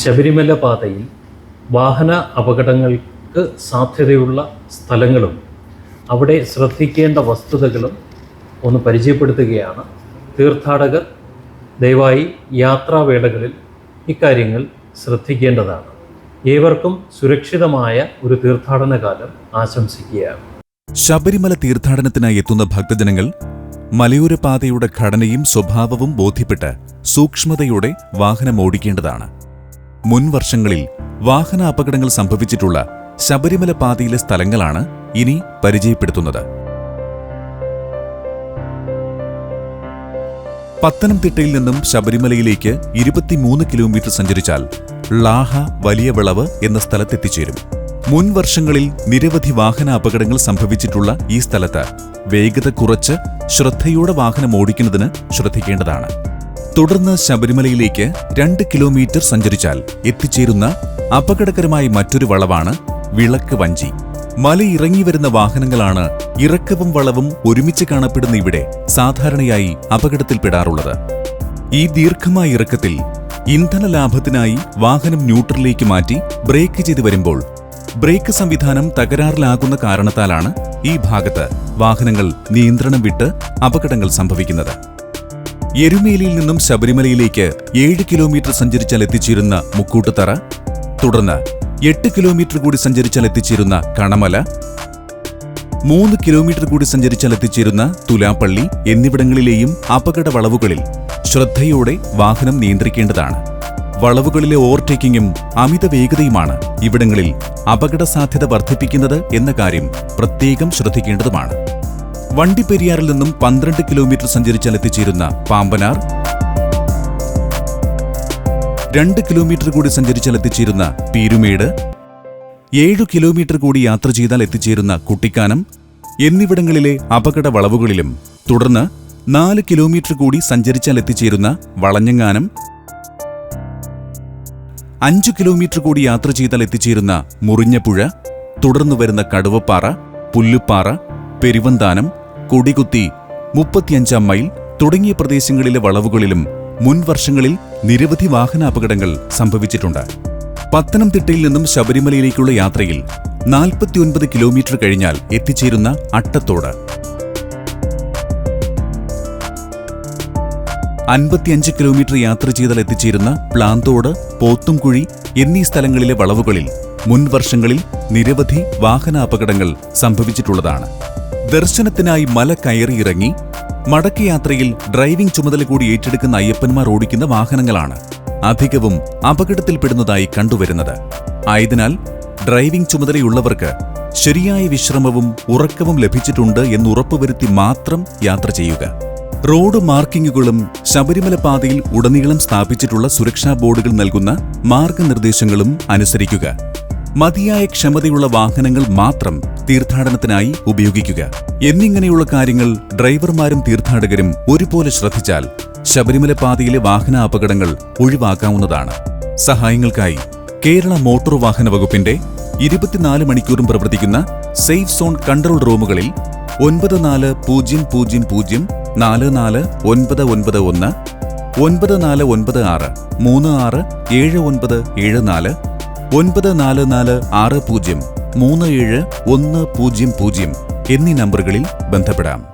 ശബരിമല പാതയിൽ വാഹന അപകടങ്ങൾക്ക് സാധ്യതയുള്ള സ്ഥലങ്ങളും അവിടെ ശ്രദ്ധിക്കേണ്ട വസ്തുതകളും ഒന്ന് പരിചയപ്പെടുത്തുകയാണ്. തീർത്ഥാടകർ ദയവായി യാത്രാവേളകളിൽ ഇക്കാര്യങ്ങൾ ശ്രദ്ധിക്കേണ്ടതാണ്. ഏവർക്കും സുരക്ഷിതമായ ഒരു തീർത്ഥാടന കാലം ആശംസിക്കുകയാണ്. ശബരിമല തീർത്ഥാടനത്തിനായി എത്തുന്ന ഭക്തജനങ്ങൾ മലയോര പാതയുടെ ഘടനയും സ്വഭാവവും ബോധ്യപ്പെട്ട് സൂക്ഷ്മതയോടെ വാഹനം ഓടിക്കേണ്ടതാണ് മുൻ വർഷങ്ങളിൽ വാഹന അപകടങ്ങൾ സംഭവിച്ചിട്ടുള്ള ശബരിമല പാതയിലെ സ്ഥലങ്ങളാണ് ഇനി പരിചയപ്പെടുത്തുന്നത്. പത്തനംതിട്ടയിൽ നിന്നും ശബരിമലയിലേക്ക് ഇരുപത്തിമൂന്ന് കിലോമീറ്റർ സഞ്ചരിച്ചാൽ ളാഹ വലിയ വിളവ് എന്ന സ്ഥലത്തെത്തിച്ചേരും. മുൻ വർഷങ്ങളിൽ നിരവധി വാഹന അപകടങ്ങൾ സംഭവിച്ചിട്ടുള്ള ഈ സ്ഥലത്ത് വേഗത കുറച്ച് ശ്രദ്ധയോടെ വാഹനം ഓടിക്കുന്നതിന് ശ്രദ്ധിക്കേണ്ടതാണ്. തുടർന്ന് ശബരിമലയിലേക്ക് രണ്ട് കിലോമീറ്റർ സഞ്ചരിച്ചാൽ എത്തിച്ചേരുന്ന അപകടകരമായ മറ്റൊരു വളവാണ് വിളക്ക് വഞ്ചി. മലയിറങ്ങി വരുന്ന വാഹനങ്ങളാണ് ഇറക്കവും വളവും ഒരുമിച്ച് കാണപ്പെടുന്ന ഇവിടെ സാധാരണയായി അപകടത്തിൽപ്പെടാറുള്ളത്. ഈ ദീർഘമായ ഇറക്കത്തിൽ ഇന്ധന ലാഭത്തിനായി വാഹനം ന്യൂട്രലിലേക്ക് മാറ്റി ബ്രേക്ക് ചെയ്തു വരുമ്പോൾ ബ്രേക്ക് സംവിധാനം തകരാറിലാകുന്ന കാരണത്താലാണ് ഈ ഭാഗത്ത് വാഹനങ്ങൾ നിയന്ത്രണം വിട്ട് അപകടങ്ങൾ സംഭവിക്കുന്നത്. എരുമേലിയിൽ നിന്നും ശബരിമലയിലേക്ക് ഏഴ് കിലോമീറ്റർ സഞ്ചരിച്ചാൽ എത്തിച്ചേരുന്ന മുക്കൂട്ടുതറ തുടർന്ന് എട്ട് കിലോമീറ്റർ കൂടി സഞ്ചരിച്ചാൽ എത്തിച്ചേരുന്ന കണമല. മൂന്ന് കിലോമീറ്റർ കൂടി സഞ്ചരിച്ചാൽ എത്തിച്ചേരുന്ന തുലാപ്പള്ളി എന്നിവിടങ്ങളിലെയും അപകട വളവുകളിൽ ശ്രദ്ധയോടെ വാഹനം നിയന്ത്രിക്കേണ്ടതാണ്. വളവുകളിലെ ഓവർടേക്കിങ്ങും അമിത വേഗതയുമാണ് ഇവിടങ്ങളിൽ അപകട സാധ്യത വർദ്ധിപ്പിക്കുന്നത് എന്ന കാര്യം പ്രത്യേകം ശ്രദ്ധിക്കേണ്ടതുമാണ്. വണ്ടിപ്പെരിയാറിൽ നിന്നും പന്ത്രണ്ട് കിലോമീറ്റർ സഞ്ചരിച്ചാൽ എത്തിച്ചേരുന്ന പാമ്പനാർ രണ്ട് കിലോമീറ്റർ കൂടി സഞ്ചരിച്ചാൽ എത്തിച്ചേരുന്ന പീരുമേട് ഏഴു കിലോമീറ്റർ കൂടി യാത്ര ചെയ്താൽ എത്തിച്ചേരുന്ന കുട്ടിക്കാനം എന്നിവിടങ്ങളിലെ അപകട വളവുകളിലും തുടർന്ന് നാല് കിലോമീറ്റർ കൂടി സഞ്ചരിച്ചാൽ എത്തിച്ചേരുന്ന വളഞ്ഞങ്ങാനം അഞ്ചു കിലോമീറ്റർ കൂടി യാത്ര ചെയ്താൽ എത്തിച്ചേരുന്ന മുറിഞ്ഞപ്പുഴ തുടർന്നു വരുന്ന കടുവപ്പാറ പുല്ലുപ്പാറ പെരുവന്താനം കൊടികുത്തി മുപ്പത്തിയഞ്ചാം മൈൽ തുടങ്ങിയ പ്രദേശങ്ങളിലെ വളവുകളിലും മുൻവർഷങ്ങളിൽ നിരവധി വാഹനാപകടങ്ങൾ സംഭവിച്ചിട്ടുണ്ട്. പത്തനംതിട്ടയിൽ നിന്നും ശബരിമലയിലേക്കുള്ള യാത്രയിൽ നാൽപ്പത്തിയൊൻപത് കിലോമീറ്റർ കഴിഞ്ഞാൽ എത്തിച്ചേരുന്ന അട്ടത്തോട്. അൻപത്തിയഞ്ച് കിലോമീറ്റർ യാത്ര ചെയ്താൽ എത്തിച്ചേരുന്ന പ്ലാന്തോട് പോത്തുംകുഴി എന്നീ സ്ഥലങ്ങളിലെ വളവുകളിൽ മുൻവർഷങ്ങളിൽ നിരവധി വാഹനാപകടങ്ങൾ സംഭവിച്ചിട്ടുള്ളതാണ്. ദർശനത്തിനായി മല കയറിയിറങ്ങി മടക്കയാത്രയിൽ ഡ്രൈവിംഗ് ചുമതല കൂടി ഏറ്റെടുക്കുന്ന അയ്യപ്പന്മാർ ഓടിക്കുന്ന വാഹനങ്ങളാണ് അധികവും അപകടത്തിൽപ്പെടുന്നതായി കണ്ടുവരുന്നത്. ആയതിനാൽ ഡ്രൈവിംഗ് ചുമതലയുള്ളവർക്ക് ശരിയായ വിശ്രമവും ഉറക്കവും ലഭിച്ചിട്ടുണ്ട് എന്ന് ഉറപ്പുവരുത്തി മാത്രം യാത്ര ചെയ്യുക. റോഡ് മാർക്കിങ്ങുകളും ശബരിമല പാതയിൽ ഉടനീളം സ്ഥാപിച്ചിട്ടുള്ള സുരക്ഷാ ബോർഡുകൾ നൽകുന്ന മാർഗനിർദ്ദേശങ്ങളും അനുസരിക്കുക. മതിയായ ക്ഷമതയുള്ള വാഹനങ്ങൾ മാത്രം തീർത്ഥാടനത്തിനായി ഉപയോഗിക്കുക. എന്നിങ്ങനെയുള്ള കാര്യങ്ങൾ ഡ്രൈവർമാരും തീർത്ഥാടകരും ഒരുപോലെ ശ്രദ്ധിച്ചാൽ ശബരിമല പാതയിലെ വാഹന അപകടങ്ങൾ ഒഴിവാക്കാവുന്നതാണ്. സഹായങ്ങൾക്കായി കേരള മോട്ടോർ വാഹന വകുപ്പിന്റെ ഇരുപത്തിനാല് മണിക്കൂറും പ്രവർത്തിക്കുന്ന സേഫ് സോൺ കൺട്രോൾ റൂമുകളിൽ ഒൻപത് നാല് പൂജ്യം പൂജ്യം പൂജ്യം നാല് നാല് ഒൻപത് ഒൻപത് ഒന്ന് ഒൻപത് നാല് ഒൻപത് ആറ് മൂന്ന് ആറ് ഏഴ് ഒൻപത് ഏഴ് നാല് ഒൻപത് നാല് നാല് ആറ് പൂജ്യം മൂന്ന് ഏഴ് ഒന്ന് പൂജ്യം പൂജ്യം എന്നീ നമ്പറുകളിൽ ബന്ധപ്പെടാം.